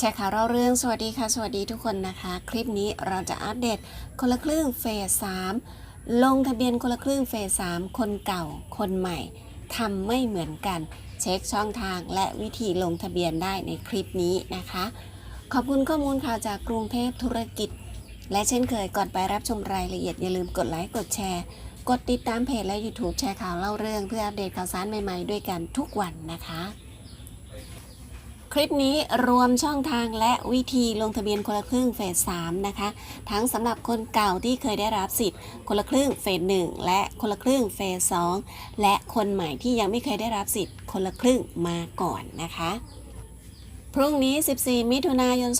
แชร์ข่าวเล่าเรื่องสวัสดีค่ะ สวัสดีทุกคนนะคะ คลิปนี้เราจะอัปเดตคนละครึ่งเฟส3ลงทะเบียนคนละครึ่งเฟส3คนเก่า คนใหม่ทำไม่เหมือนกัน เช็คช่องทางและวิธีลงทะเบียนได้ในคลิปนี้นะคะ ขอบคุณข้อมูลข่าวจากกรุงเทพธุรกิจ และเช่นเคยก่อนไปรับชมรายละเอียดอย่าลืมกดไลค์กดแชร์ กดติดตามเพจและ YouTube แชร์ข่าวเล่าเรื่อง เพื่ออัปเดตข่าวสารใหม่ๆด้วยกันทุกวันนะคะ ลิปนี้รวมช่องทางและวิธีลงทะเบียนคนละครึ่งเฟส3นะคะ ทั้งสำหรับคนเก่าที่เคยได้รับสิทธิ์คนละครึ่งเฟส1และคนละครึ่งเฟส2และคนใหม่ที่ยังไม่เคยได้รับสิทธิ์คนละครึ่งมาก่อนนะคะ พรุ่งนี้ 14 มิถุนายน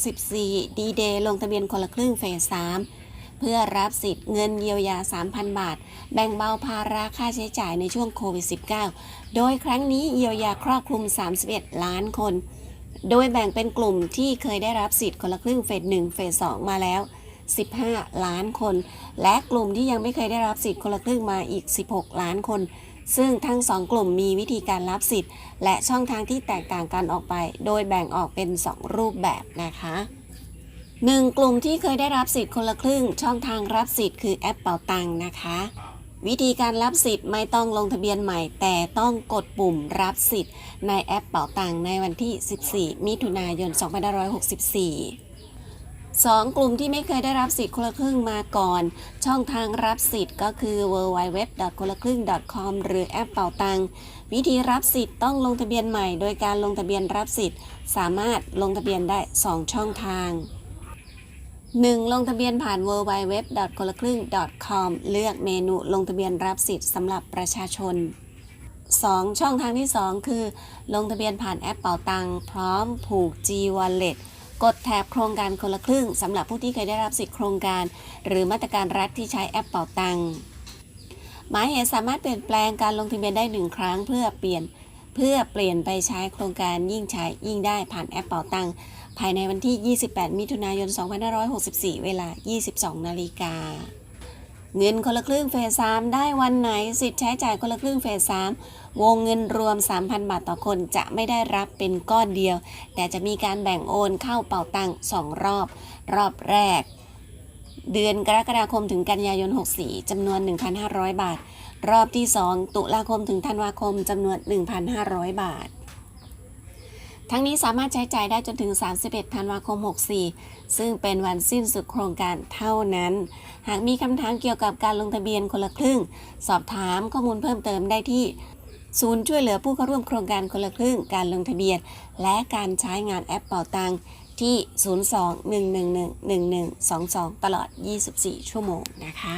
2564 ดีเดย์ลงทะเบียนคนละครึ่งเฟส3 เพื่อรับสิทธิ์เงินเยียวยา 3,000 บาท แบ่งเบาภาระค่าใช้จ่ายในช่วงโควิด -19 โดยครั้งนี้เยียวยาครอบคลุม 31 ล้านคน โดยแบ่งเป็นกลุ่มที่เคยได้รับสิทธิ์คนละครึ่งเฟส1เฟส2มาแล้ว 15 ล้านคน และกลุ่มที่ยังไม่เคยได้รับสิทธิ์คนละครึ่งมาอีก 16 ล้านคนซึ่งทั้งสองกลุ่มมีวิธีการรับสิทธิ์ และช่องทางที่แตกต่างกันออกไป โดยแบ่งออกเป็น 2 รูปแบบนะคะ 1. กลุ่มที่เคยได้รับสิทธิ์คนละครึ่ง ช่องทางรับสิทธิ์คือแอปเป่าตังนะคะ วิธีการรับสิทธิ์ไม่ต้องลงทะเบียนใหม่ แต่ต้องกดปุ่มรับสิทธิ์ในแอปเป่าตังในวันที่ 14 มิถุนายน 2564 2. กลุ่มที่ไม่เคยได้รับสิทธิ์คนละครึ่งมาก่อน ช่องทางรับสิทธิ์ก็คือ www. คนละครึ่ง .com หรือแอปเป่าตัง วิธีรับสิทธิ์ต้องลงทะเบียนใหม่ โดยการลงทะเบียนรับสิทธิ์ สามารถลงทะเบียนได้ 2 ช่องทาง 1. ลงทะเบียนผ่าน www. คนละครึ่ง .com เลือกเมนูลงทะเบียนรับสิทธิ์สำหรับประชาชน 2. ช่องทางที่ 2 คือ ลงทะเบียนผ่านแอปเป่าตังพร้อมผูก G Wallet กดแถบโครงการคนละครึ่งสำหรับผู้ที่เคยได้รับสิทธิโครงการ หรือมาตรการรัฐที่ใช้แอปเป่าตังหมายเหตุสามารถเปลี่ยนแปลงการลงทะเบียนได้หนึ่งครั้งเพื่อเปลี่ยน เพื่อเปลี่ยนไปใช้โครงการยิ่งใช้ยิ่งได้ผ่านแอปเป่าตังค์ภายในวันที่ 28 มิถุนายน 2564 เวลา 22 นาฬิกา เงินคนละครึ่งเฟส3ได้วันไหนสิทธิ์ใช้จ่ายคนละครึ่งเฟส3วงเงินรวม 3,000 บาทต่อคนจะไม่ได้รับเป็นก้อนเดียว แต่จะมีการแบ่งโอนเข้าเป่าตังค์2รอบ รอบแรก เดือนกรกฎาคมถึงกันยายน 64จำนวน 1,500 บาท รอบที่ 2 ตุลาคมถึงธันวาคมจำนวน 1,500 บาท ทั้งนี้สามารถใช้จ่ายได้จนถึง 31 ธันวาคม 64 ซึ่งเป็นวันสิ้นสุดโครงการเท่านั้น หากมีคำถามเกี่ยวกับการลงทะเบียนคนละครึ่ง สอบถามข้อมูลเพิ่มเติมได้ที่ศูนย์ช่วยเหลือผู้เข้าร่วมโครงการคนละครึ่ง การลงทะเบียน และการใช้งานแอปเป่าตัง ที่ 02-111-1122 ตลอด 24 ชั่วโมงนะคะ